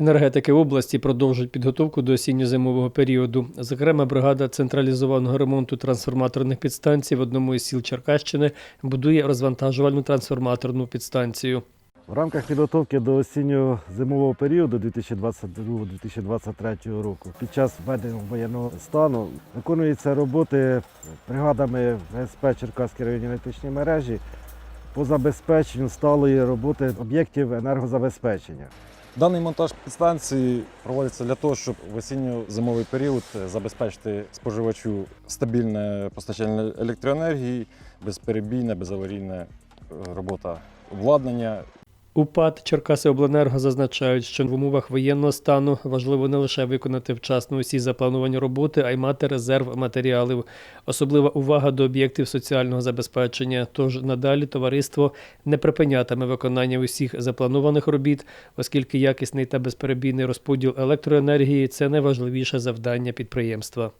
Енергетики області продовжують підготовку до осінньо-зимового періоду. Зокрема, бригада централізованого ремонту трансформаторних підстанцій в одному із сіл Черкащини будує розвантажувальну трансформаторну підстанцію. В рамках підготовки до осінньо-зимового періоду 2022-2023 року під час введення воєнного стану виконуються роботи бригадами ГСП Черкаські районні електричні мережі по забезпеченню сталої роботи об'єктів енергозабезпечення. Даний монтаж підстанції проводиться для того, щоб в осінньо-зимовий період забезпечити споживачу стабільне постачання електроенергії, безперебійна, безаварійна е, робота обладнання УПАД Черкаси Обленерго зазначають, що в умовах воєнного стану важливо не лише виконати вчасно усі заплановані роботи, а й мати резерв матеріалів. Особлива увага до об'єктів соціального забезпечення. Тож надалі товариство не припинятиме виконання усіх запланованих робіт, оскільки якісний та безперебійний розподіл електроенергії це найважливіше завдання підприємства.